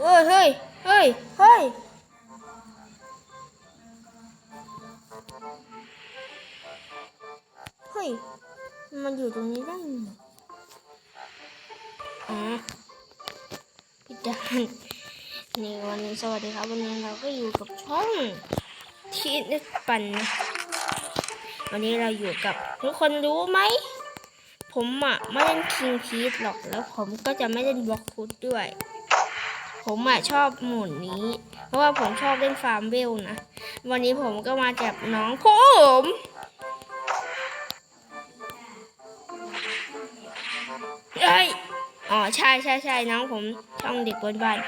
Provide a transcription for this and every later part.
เอ้ยเฮ้ยเฮ้ยเฮ้ยเฮ้ยมันอยู่ตรงนี้ได้ไงอ๋อพี่ดานนี่วันนี้สวัสดีครับ วันนี้เราก็อยู่กับช่องทีนิสปันนะวันนี้เราอยู่กับทุกคนรู้ไหม ผมอะไม่เล่นคิงพีทหรอกแล้วผมก็จะไม่เล่นบล็อกฟุตด้วย ผมอะชอบหมุนนี้ เพราะว่าผมชอบเล่นฟาร์มเวลนะ วันนี้ผมก็มาจับน้องผมเอ้ยอ๋อใช่ใช่ใช่น้องผมช่องเด็กบนบ้าน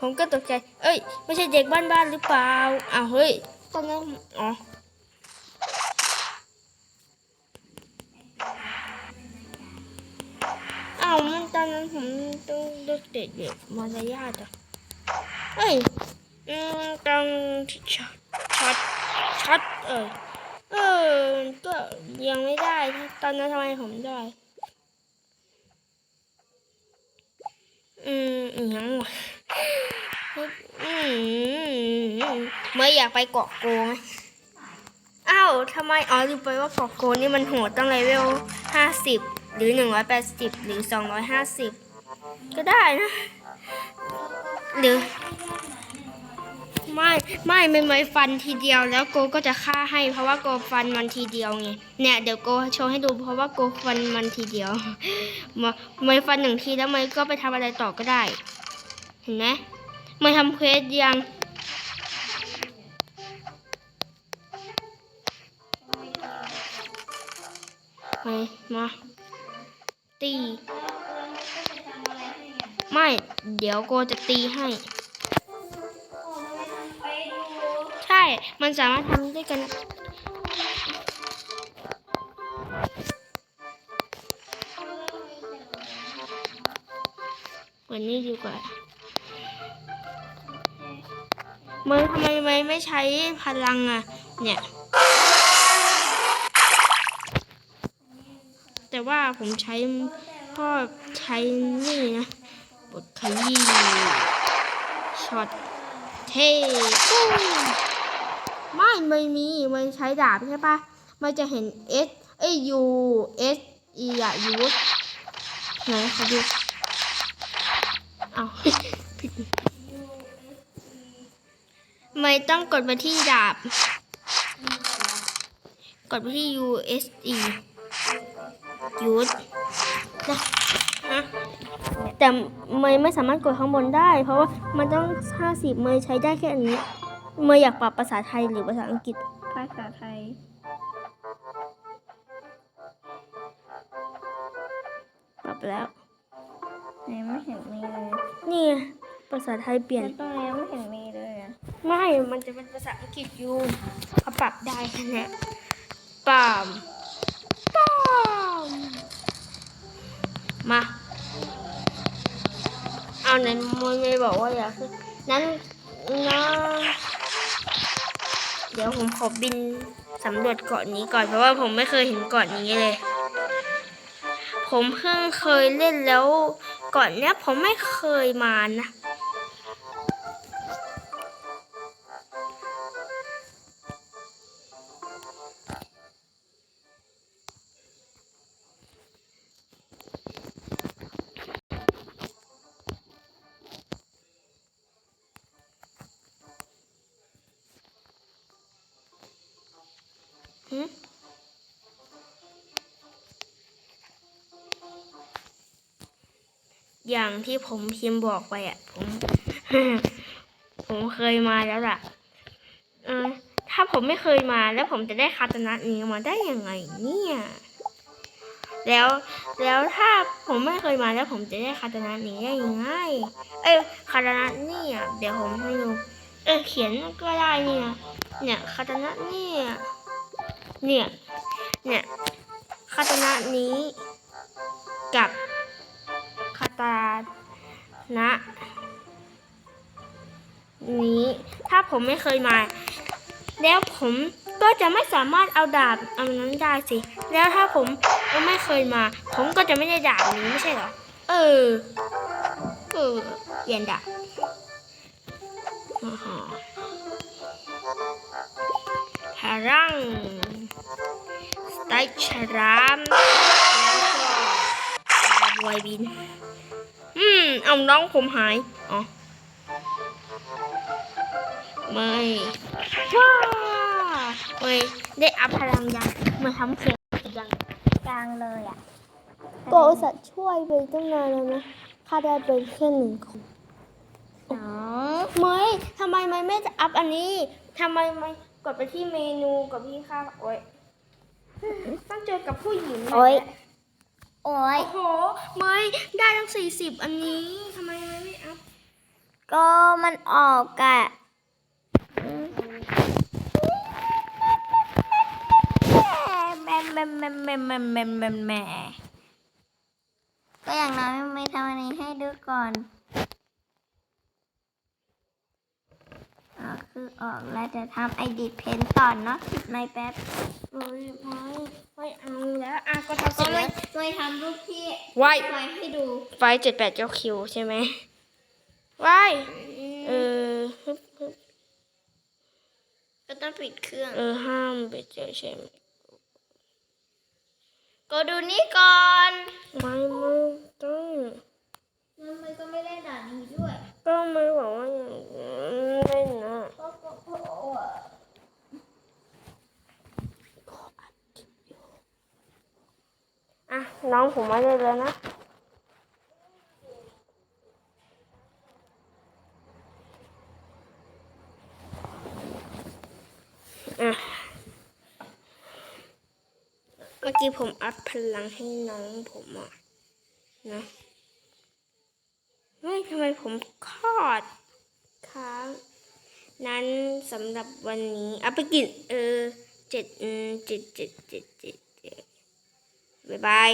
ผมก็ตกใจ เอ้ย ไม่ใช่เด็กบ้านบ้านหรือเปล่าอ้าวเฮ้ยตอนนั้นอ๋ออ้าวมันตอนนั้นผมต้องเลือกเด็กเด็กมารยาทอะ เอ้ยต้องช็อตช็อตช็อตเออเออก็ยังไม่ได้ ตอนนั้นทำไมผมได้ อืมอหยังวะไม่อยากไปเกาะโกงไหมอ้าวทำไม อ๋อลืมไปว่าเกาะโกนี่มันโหดตั้งเลเวลห้าสิบหรือหนึ่งร้อยแปดสิบหรือสองร้อยห้าสิบก็ได้นะ หรือไม่ไม่ไม่ไม่ฟันทีเดียวแล้วโกก็จะฆ่าให้ เพราะว่าโกฟันมันทีเดียวไงเนี่ยเดี๋ยวโกโชว์ให้ดูเพราะว่าโกฟันมันทีเดียวมาไม่ฟันหนึ่งทีแล้วไม่ก็ไปทำอะไรต่อก็ได้ เห็นไหมไม่ทำเควสยังไม่มาตีไม่ เดี๋ยวโกจะตีให้ ใช่ มันสามารถทำด้วยกัน วันนี้ดีกว่ามันทำไมไม่ไม่ใช้พลังอะ เนี่ย แต่ว่าผมใช้พ่อใช้นี่นะ บทขยี้ช็อตเท่ปุ้งไม่ไม่มีมันใช้ดาบใช่ปะมันจะเห็น S เอ้ย U S E อะยูสไหนขอดูเอาผิดไม่ต้องกดไปที่ดาบ กดไปที่ U S E ยูสนะฮะ แต่เมย์ไม่สามารถกดข้างบนได้ เพราะว่ามันต้อง 50 เมย์ใช้ได้แค่อันนี้ เมย์อยากปรับภาษาไทยหรือภาษาอังกฤษ ภาษาไทย ปรับแล้วไหนไม่เห็นมีเลยนี่ไงภาษาไทยเปลี่ยนแล้วตรงนี้ไม่เห็นมีเลยอะไม่ มันจะเป็นภาษาอังกฤษอยู่เขาปรับได้แค่นี้ปามปามมา เอาไหนมวยไม่บอกว่าอยากขึ้นนั้นนะเดี๋ยวผมขอบินสำรวจเกาะนี้ก่อนเพราะว่าผมไม่เคยเห็นเกาะนี้เลย ผมเพิ่งเคยเล่นแล้วเกาะนเนี้ยผมไม่เคยมานะ หึอย่างที่ผมพิมพ์บอกไปอะ ผม ผมเคยมาแล้วล่ะ เออ ถ้าผมไม่เคยมาแล้วผมจะได้คาตนะนี้มาได้ยังไงเนี่ย แล้วแล้วถ้าผมไม่เคยมาแล้วผมจะได้คาตนะนี้ได้ยังไง เอ้ยคาตนะเนี่ยเดี๋ยวผมให้ดู เออเขียนก็ได้เนี่ย เนี่ยคาตนะเนี่ย เนี่ย เนี่ยคาตนะนี้กับคาตานะนี้ถ้าผมไม่เคยมา แล้วผมก็จะไม่สามารถเอาดาบอันนั้นได้สิ แล้วถ้าผมไม่เคยมา ผมก็จะไม่ได้ดาบนี้ไม่ใช่เหรอ เออ เออเปลี่ยนดาบอ่าฮะพลังส ไตล์ฉลามแล้วก็ปลาบวยบิน อืม เอาน้องผมหาย อ๋อ ไม่ว้าไม่ได้อัพพลังยังมาทำเสียงยังกลางเลยอะก็อุตส่าห์ช่วยไปตั้งนานแล้วนะค่าได้เป็นแค่หนึ่งคนสองไม่ทำไมไม่ไม่จะอัพอันนี้ทำไมไม่กดไปที่เมนูกับพี่ค่าโอ้ย ต้องเจอกับผู้หญิงนะโอ้ยโอ้ยโอ้โห ไม่ได้ทั้งสี่สิบอันนี้ทำไมไม่อัพก็มันออกกะแม่แม่แม่แม่แม่แม่แม่ก็อย่างน้อยไม่ทำอันนี้ให้ดูก่อน คือออกแล้วจะทำไอดิเพนต่อเนาะไม่แป๊บเอ้ยไม่ไม่เอาแล้วอะก็ทำเสก็ร็จไม่แล้วไม่ทำรูปที่ไว้ไว้ให้ดูไฟเจ็ดแปดเจ้าคิวใช่ไหมไว้เออฮึบฮึบก็ต้องปิดเครื่อง เออห้ามไปเจอใช่ไหมก็ดูนี่ก่อน ไม่ไม่ต้องมันมันก็ไม่ได้ด่านี้ด้วย ก็ไม่บอกว่าอย่างนั้นเล่นนะ ก็ก็ก็อะ อะ น้องผมม่ได้เลยนะอะเมื่อกี้ผมอัพพลังให้น้องผมอะนะเฮ้ยทำไมผมคลอดค้างนั้นสำหรับวันนี้อัพไปกินเออเจ็ดเจ็ดเจ็ดเจ็ดเจ็ดเจ็ดบ๊ายบาย